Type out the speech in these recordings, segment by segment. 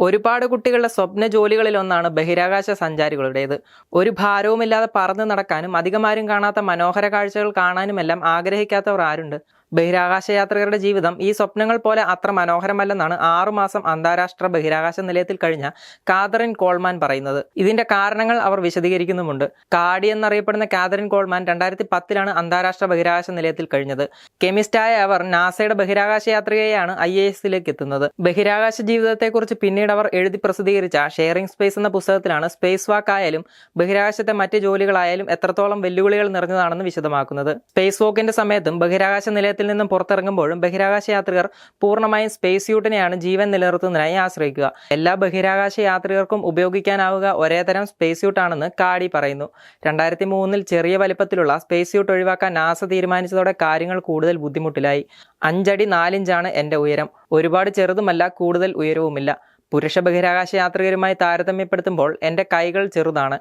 ഒരുപാട് കുട്ടികളുടെ സ്വപ്ന ജോലികളിൽ ഒന്നാണ് ബഹിരാകാശ സഞ്ചാരികളുടേത്. ഒരു ഭാരവുമില്ലാതെ പറന്ന് നടക്കാനും അധികമാരും കാണാത്ത മനോഹര കാഴ്ചകൾ കാണാനുമെല്ലാം ആഗ്രഹിക്കാത്തവർ ആരുണ്ട്? ബഹിരാകാശ യാത്രികരുടെ ജീവിതം ഈ സ്വപ്നങ്ങൾ പോലെ അത്ര മനോഹരമല്ലെന്നാണ് ആറുമാസം അന്താരാഷ്ട്ര ബഹിരാകാശ നിലയത്തിൽ കഴിഞ്ഞ കാതറിൻ കോൾമാൻ പറയുന്നത്. ഇതിന്റെ കാരണങ്ങൾ അവർ വിശദീകരിക്കുന്നുമുണ്ട്. കാടി എന്നറിയപ്പെടുന്ന കാതറിൻ കോൾമാൻ രണ്ടായിരത്തി പത്തിലാണ് അന്താരാഷ്ട്ര ബഹിരാകാശ നിലയത്തിൽ കഴിഞ്ഞത്. കെമിസ്റ്റായ അവർ നാസയുടെ ബഹിരാകാശ യാത്രികയാണ് ഐ എ എസിലേക്ക് എത്തുന്നത്. ബഹിരാകാശ ജീവിതത്തെക്കുറിച്ച് പിന്നീട് അവർ എഴുതി പ്രസിദ്ധീകരിച്ച ഷെയറിംഗ് സ്പേസ് എന്ന പുസ്തകത്തിലാണ് സ്പേസ് വാക്ക് ആയാലും ബഹിരാകാശത്തെ മറ്റ് ജോലികളായാലും എത്രത്തോളം വെല്ലുവിളികൾ നിറഞ്ഞതാണെന്ന് വിശദമാക്കുന്നത്. സ്പേസ് വാക്കിന്റെ സമയത്തും ബഹിരാകാശ നിലയത്തിൽ നിന്നും പുറത്തിറങ്ങുമ്പോഴും ബഹിരാകാശ യാത്രികർ പൂർണമായും സ്പേസ് സ്യൂട്ടിനെയാണ് ജീവൻ നിലനിർത്തുന്നതിനായി ആശ്രയിക്കുക. എല്ലാ ബഹിരാകാശ യാത്രികർക്കും ഉപയോഗിക്കാനാവുക ഒരേ തരം സ്പേസ് സ്യൂട്ടാണെന്ന് കാടി പറയുന്നു. രണ്ടായിരത്തി മൂന്നിൽ ചെറിയ വലിപ്പത്തിലുള്ള സ്പേസ് സ്യൂട്ട് ഒഴിവാക്കാൻ നാസ തീരുമാനിച്ചതോടെ കാര്യങ്ങൾ കൂടുതൽ ബുദ്ധിമുട്ടിലായി. അഞ്ചടി നാലിഞ്ചാണ് എന്റെ ഉയരം. ഒരുപാട് ചെറുതുമല്ല കൂടുതൽ ഉയരവുമില്ല. പുരുഷ ബഹിരാകാശ യാത്രികരുമായി താരതമ്യപ്പെടുത്തുമ്പോൾ എന്റെ കൈകൾ ചെറുതാണ്.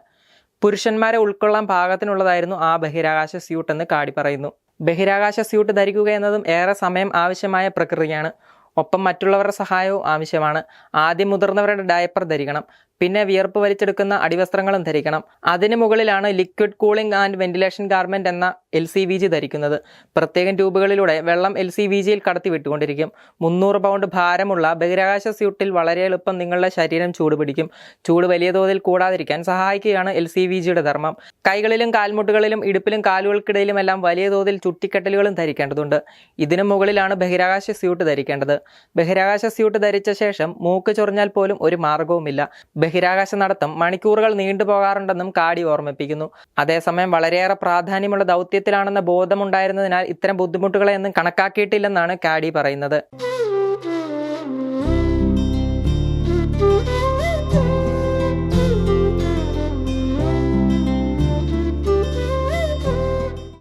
പുരുഷന്മാരെ ഉൾക്കൊള്ളാൻ പാകത്തിനുള്ളതായിരുന്നു ആ ബഹിരാകാശ സ്യൂട്ട് എന്ന് കാടി പറയുന്നു. ബഹിരാകാശ സ്യൂട്ട് ധരിക്കുക എന്നതും ഏറെ സമയം ആവശ്യമായ പ്രക്രിയയാണ്. ഒപ്പം മറ്റുള്ളവരുടെ സഹായവും ആവശ്യമാണ്. ആദ്യം മുതിർന്നവരുടെ ഡയപ്പർ ധരിക്കണം. പിന്നെ വിയർപ്പ് വലിച്ചെടുക്കുന്ന അടിവസ്ത്രങ്ങളും ധരിക്കണം. അതിന് മുകളിലാണ് liquid cooling and ventilation garment എന്ന എൽ സി വി ജി ധരിക്കുന്നത്. പ്രത്യേകം ട്യൂബുകളിലൂടെ വെള്ളം എൽ സി വി ജിയിൽ കടത്തി വിട്ടുകൊണ്ടിരിക്കും മുന്നൂറ് പൗണ്ട് ഭാരമുള്ള ബഹിരാകാശ സ്യൂട്ടിൽ വളരെ എളുപ്പം നിങ്ങളുടെ ശരീരം ചൂടുപിടിക്കും. ചൂട് വലിയ തോതിൽ കൂടാതിരിക്കാൻ സഹായിക്കുകയാണ് എൽ സി വി ജിയുടെ ധർമ്മം. കൈകളിലും കാൽമുട്ടുകളിലും ഇടുപ്പിലും കാലുകൾക്കിടയിലും എല്ലാം വലിയ തോതിൽ ചുറ്റിക്കെട്ടലുകളും ധരിക്കേണ്ടതുണ്ട്. ഇതിനു മുകളിലാണ് ബഹിരാകാശ സ്യൂട്ട് ധരിക്കേണ്ടത്. ബഹിരാകാശ സ്യൂട്ട് ധരിച്ച ശേഷം മൂക്ക് ചൊറിഞ്ഞാൽ പോലും ഒരു മാർഗവുമില്ല ബഹിരാകാശ നടത്തം മണിക്കൂറുകൾ നീണ്ടുപോകാറുണ്ടെന്നും കാടി ഓർമ്മിപ്പിക്കുന്നു. അതേസമയം വളരെയേറെ പ്രാധാന്യമുള്ള ദൗത്യത്തിലാണെന്ന ബോധമുണ്ടായിരുന്നതിനാൽ ഇത്തരം ബുദ്ധിമുട്ടുകളെയൊന്നും കണക്കാക്കിയിട്ടില്ലെന്നാണ് കാടി പറയുന്നത്.